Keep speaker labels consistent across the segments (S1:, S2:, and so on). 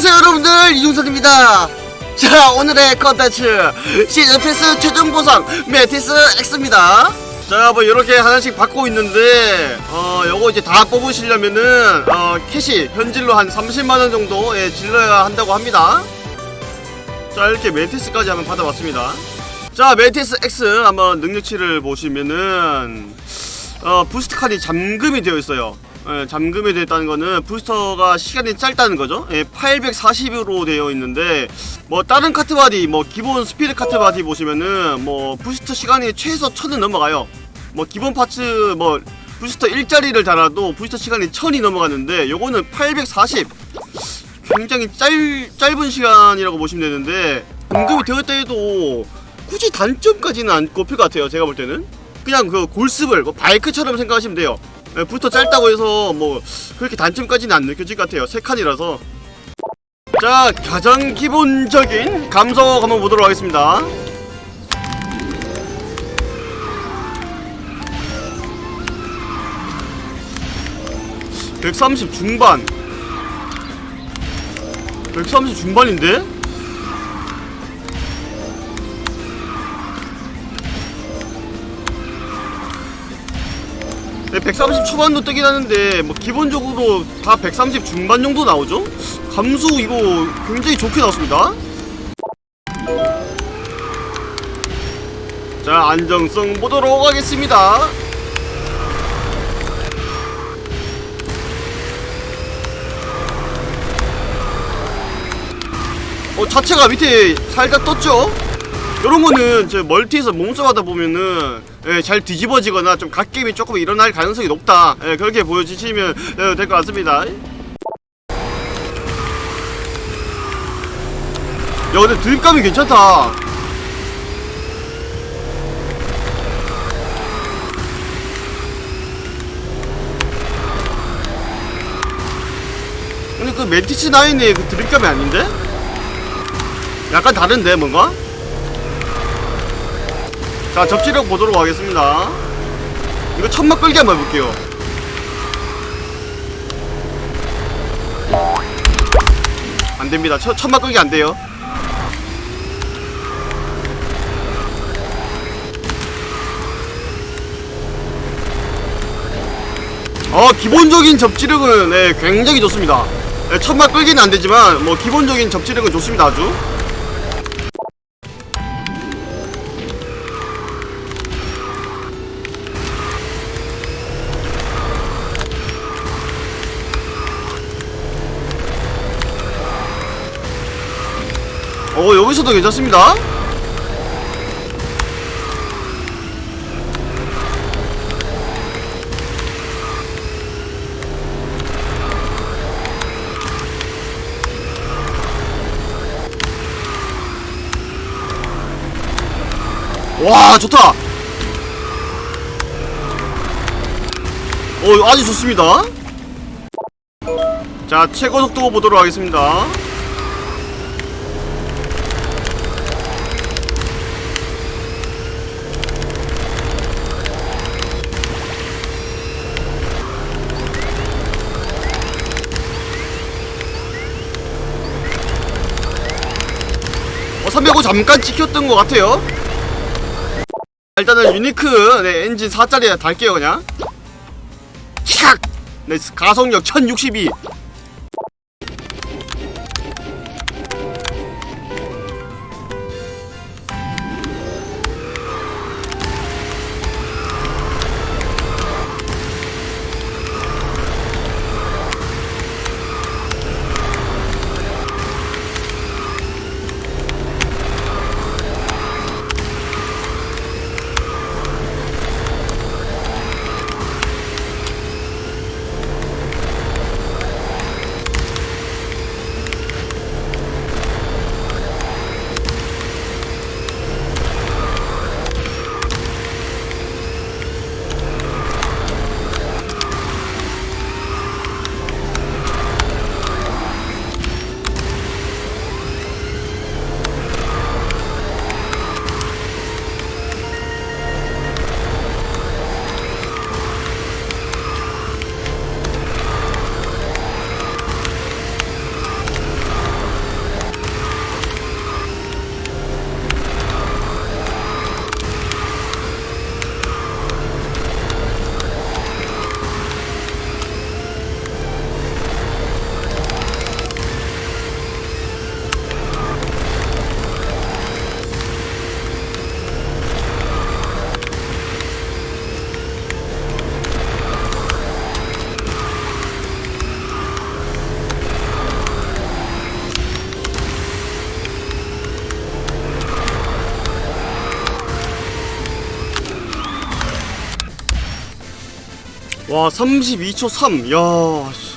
S1: 안녕하세요 여러분들. 이중선입니다. 자 오늘의 컨텐츠 시즌 패스 최종 보상 메티스 X입니다. 자 뭐 이렇게 하나씩 받고 있는데 어 요거 이제 다 뽑으시려면은 어 캐시 현질로 한 30만원 정도 예, 질러야 한다고 합니다. 자 이렇게 메티스까지 한번 받아봤습니다. 자 메티스 X 한번 능력치를 보시면은 어 부스트 칸이 잠금이 되어 있어요 예, 잠금이 있다는 거는 부스터가 시간이 짧다는 거죠. 예, 840으로 되어 있는데 뭐 다른 카트 바디 뭐 기본 스피드 카트 바디 보시면은 뭐 부스터 시간이 최소 1000은 넘어가요. 뭐 기본 파츠 뭐 부스터 일자리를 달아도 부스터 시간이 1000이 넘어가는데 요거는 840 굉장히 짧, 짧은 시간이라고 보시면 되는데 공급이 되었다 해도 굳이 단점까지는 안 꼽힐 것 같아요 제가 볼 때는 그냥 그 골습을 뭐 바이크처럼 생각하시면 돼요 예, 부스터 짧다고 해서 뭐 그렇게 단점까지는 안 느껴질 것 같아요. 세 칸이라서. 자 가장 기본적인 감성 한번 보도록 하겠습니다. (130) 중반. 130 중반인데? 130 초반도 뜨긴 하는데 뭐 기본적으로 다 130 중반 정도 나오죠? 감수 이거 굉장히 좋게 나왔습니다 자 안정성 보도록 하겠습니다 어 자체가 밑에 살짝 떴죠? 이런 거는 저 멀티에서 몸싸 하다 보면은 예, 잘 뒤집어지거나 좀 갓겜이 조금 일어날 가능성이 높다. 예, 그렇게 보여주시면 예, 될것 같습니다. 야 근데 드립감이 괜찮다. 근데 그 멘티스 나인의 그 드립감이 아닌데? 약간 다른데 뭔가? 자 접지력 보도록 하겠습니다. 이거 천막 끌기 한번 해볼게요. 안됩니다. 천, 천막 끌기 안돼요. 어 기본적인 접지력은 네, 굉장히 좋습니다. 네, 천막 끌기는 안되지만 뭐 기본적인 접지력은 좋습니다 아주 어 여기서도 괜찮습니다. 와 좋다. 어 아주 좋습니다. 자 최고 속도 보도록 하겠습니다 잠깐 찍혔던 것 같아요. 일단은 유니크 네, 엔진 4짜리 달게요 그냥. 샥! 네, 가속력 1062. 와 32초 3 야.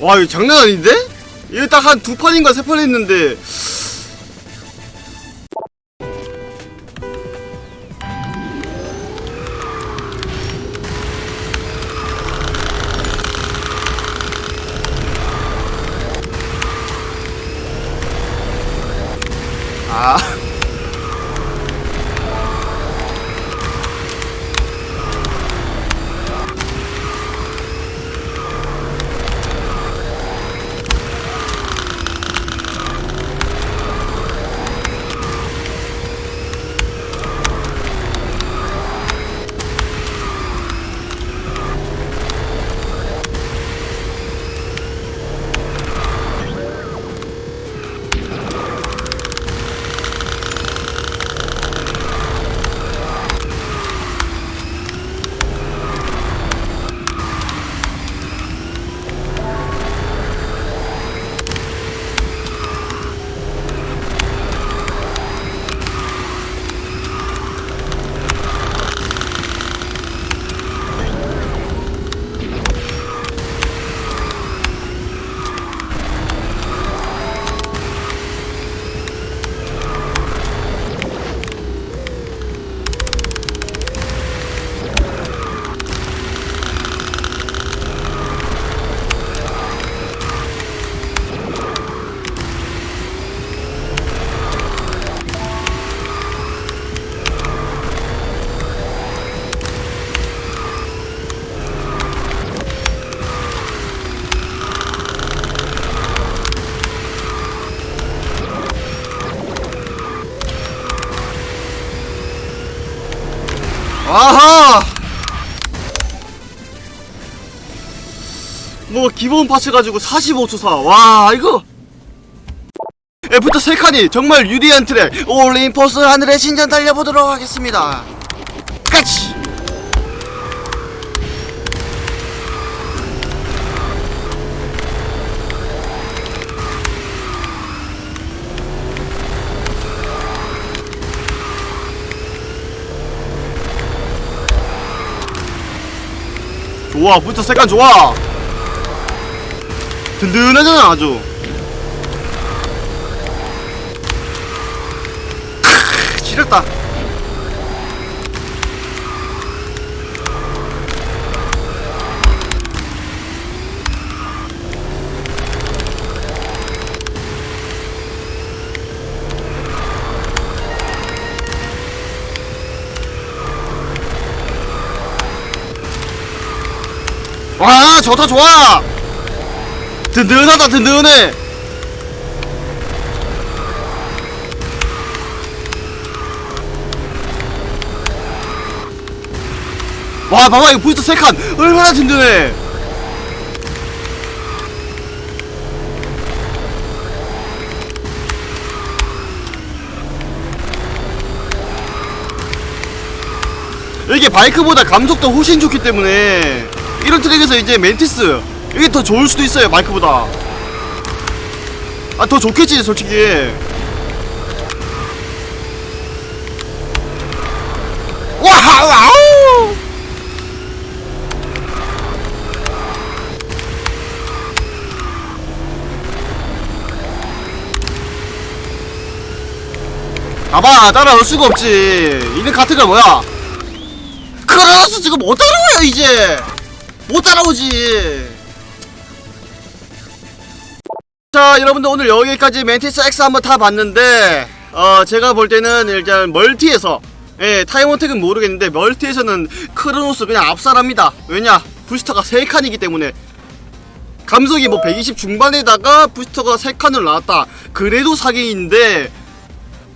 S1: 와 이거 장난 아닌데? 이거 딱 한 두 판인가 세 판 했는데 뭐 기본 파츠 가지고 45초 사. 와 이거 애프터 세 칸이 정말 유리한 트랙 올림포스 하늘의 신전 달려보도록 하겠습니다. 까치! 좋아 부터 색깔 좋아 든든하잖아 아주. 크, 지렸다. 와 좋다 좋아! 든든하다 든든해 와 봐봐 이거 부스터 3칸. 얼마나 든든해. 이게 바이크보다 감속도 훨씬 좋기 때문에 이런 트랙에서 이제 멘티스 이게 더 좋을 수도 있어요 바이크보다. 아 더 좋겠지 솔직히. 와우! 봐봐 따라올 수가 없지. 이는 카트가 뭐야? 크로스 지금 못 따라와요 이제. 못 따라오지 자 여러분들 오늘 여기까지 멘티스 X 한번 타봤는데 어 제가 볼 때는 일단 멀티에서 예 타이머택은 모르겠는데 멀티에서는 크로노스 그냥 압살합니다. 왜냐? 부스터가 3칸이기 때문에. 감속이 뭐 120 중반에다가 부스터가 3칸을 나왔다. 그래도 사기인데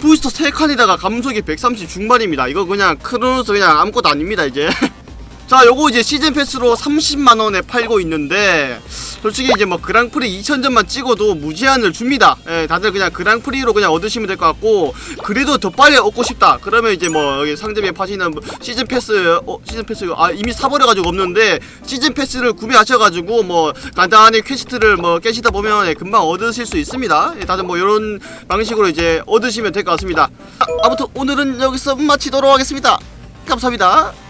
S1: 부스터 3칸에다가 감속이 130 중반입니다. 이거 그냥 크로노스 그냥 아무것도 아닙니다 이제. 자 요거 이제 시즌 패스로 30만원에 팔고 있는데 솔직히 이제 뭐 그랑프리 2000점만 찍어도 무제한을 줍니다. 예 다들 그냥 그랑프리로 그냥 얻으시면 될 것 같고 그래도 더 빨리 얻고 싶다. 그러면 이제 뭐 여기 상점에 파시는 뭐 시즌 패스 어 시즌 패스 아 이미 사버려가지고 없는데 시즌 패스를 구매하셔가지고 뭐 간단히 퀘스트를 뭐 깨시다 보면 예, 금방 얻으실 수 있습니다. 예, 다들 뭐 이런 방식으로 이제 얻으시면 될 것 같습니다. 아, 아무튼 오늘은 여기서 마치도록 하겠습니다. 감사합니다